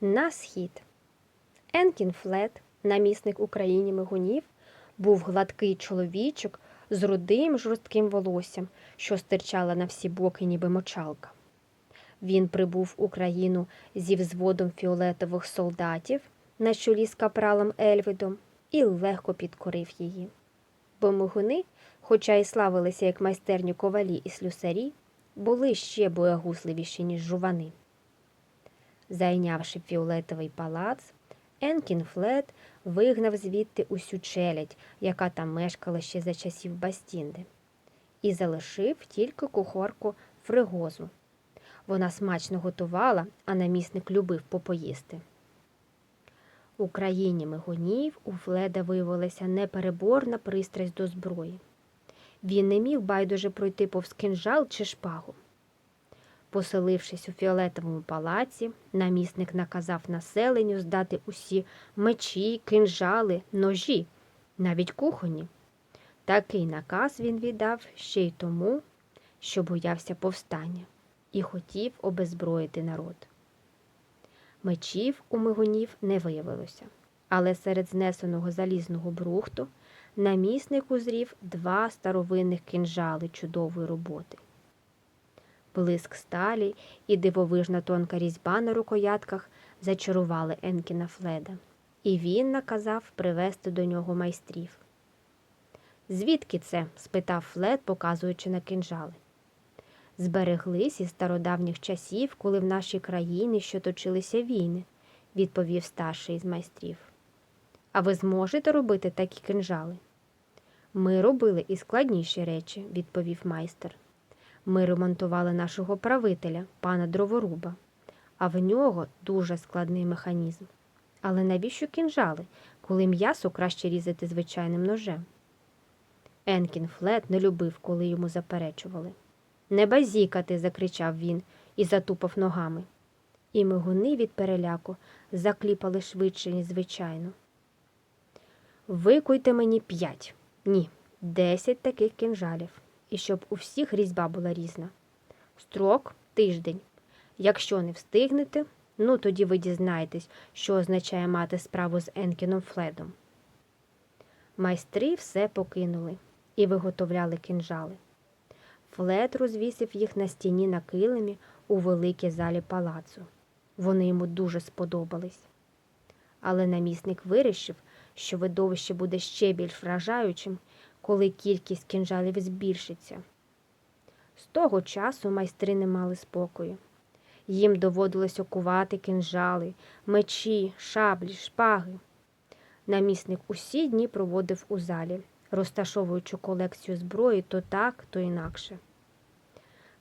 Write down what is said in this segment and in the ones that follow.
на схід. Енкін Флет, намісник Україні мигунів, був гладкий чоловічок з рудим жорстким волоссям, що стирчала на всі боки, ніби мочалка. Він прибув в Україну зі взводом фіолетових солдатів на чолі з капралом Ельвідом і легко підкорив її. Бо мигуни, хоча й славилися як майстерні ковалі і слюсарі, були ще боягузливіші, ніж жувани. Зайнявши фіолетовий палац, Енкін Флет вигнав звідти усю челядь, яка там мешкала ще за часів Бастінди, і залишив тільки кухарку Фригозу. Вона смачно готувала, а намісник любив попоїсти. У країні мигунів у Фледа виявилася непереборна пристрасть до зброї. Він не міг байдуже пройти повз кинжал чи шпагу. Поселившись у фіолетовому палаці, намісник наказав населенню здати усі мечі, кинжали, ножі, навіть кухоні. Такий наказ він віддав ще й тому, що боявся повстання і хотів обезброїти народ. Мечів у мигунів не виявилося, але серед знесеного залізного брухту намісник узрів два старовинних кинжали чудової роботи. Блиск сталі і дивовижна тонка різьба на рукоятках зачарували Енкіна Фледа, і він наказав привезти до нього майстрів. Звідки це? спитав Флед, показуючи на кинжали. Збереглись із стародавніх часів, коли в нашій країні що точилися війни, відповів старший із майстрів. А ви зможете робити такі кинжали? Ми робили і складніші речі, відповів майстер. Ми ремонтували нашого правителя, пана дроворуба, а в нього дуже складний механізм. Але навіщо кінжали, коли м'ясо краще різати звичайним ножем? Енкін Флет не любив, коли йому заперечували. Не базікати, закричав він і затупав ногами. І мигуни від переляку закліпали швидше, ніж звичайно. Викуйте мені п'ять, ні, десять таких кинжалів, і щоб у всіх різьба була різна. Строк тиждень. Якщо не встигнете, ну тоді ви дізнаєтесь, що означає мати справу з Енкіном Фледом. Майстри все покинули і виготовляли кинжали. Флет розвісив їх на стіні на килимі у великій залі палацу. Вони йому дуже сподобались. Але намісник вирішив, що видовище буде ще більш вражаючим, коли кількість кінжалів збільшиться. З того часу майстри не мали спокою. Їм доводилось окувати кинжали, мечі, шаблі, шпаги. Намісник усі дні проводив у залі, розташовуючи колекцію зброї то так, то інакше.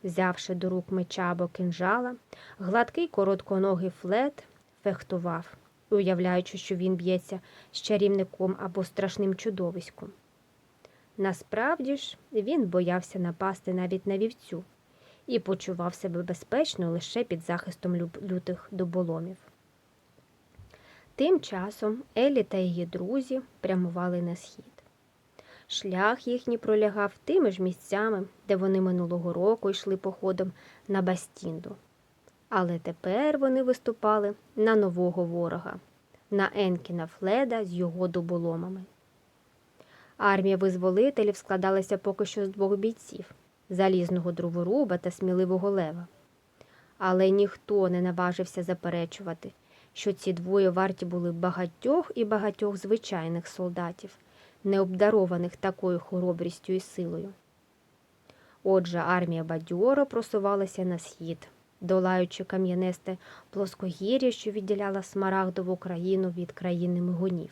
Взявши до рук меча або кинжала, гладкий коротконогий флет фехтував, уявляючи, що він б'ється з чарівником або страшним чудовиськом. Насправді ж, він боявся напасти навіть на вівцю і почував себе безпечно лише під захистом лютих доболомів. Тим часом Елі та її друзі прямували на схід. Шлях їхній пролягав тими ж місцями, де вони минулого року йшли походом на Бастінду. Але тепер вони виступали на нового ворога, на Енкіна Фледа з його дуболомами. Армія визволителів складалася поки що з двох бійців залізного дроворуба та сміливого лева. Але ніхто не наважився заперечувати, що ці двоє варті були багатьох і багатьох звичайних солдатів, не обдарованих такою хоробрістю і силою. Отже, армія бадьоро просувалася на схід, долаючи кам'янисте плоскогір'я, що відділяла Смарагдову країну від країни мигунів.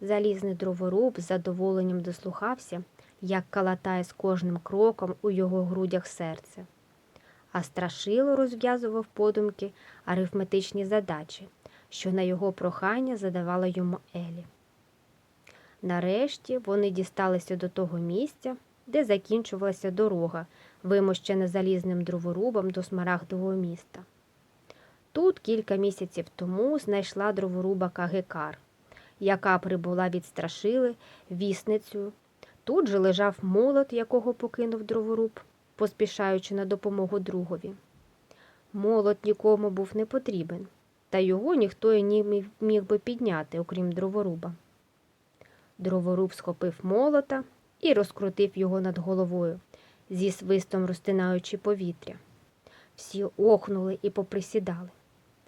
Залізний дроворуб з задоволенням дослухався, як калатає з кожним кроком у його грудях серце. А страшило розв'язував подумки арифметичні задачі, що на його прохання задавала йому Елі. Нарешті вони дісталися до того місця, де закінчувалася дорога, вимощена залізним дроворубом до Смарагдового міста. Тут кілька місяців тому знайшла дроворуба Кагекар, яка прибула від страшили вісницею. Тут же лежав молот, якого покинув дроворуб, поспішаючи на допомогу другові. Молот нікому був не потрібен, та його ніхто і не міг би підняти, окрім дроворуба. Дроворуб схопив молота і розкрутив його над головою, зі свистом розтинаючи повітря. Всі охнули і поприсідали.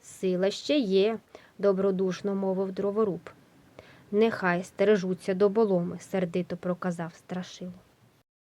Сила ще є, добродушно мовив дроворуб. Нехай стережуться до боломи, сердито проказав страшило.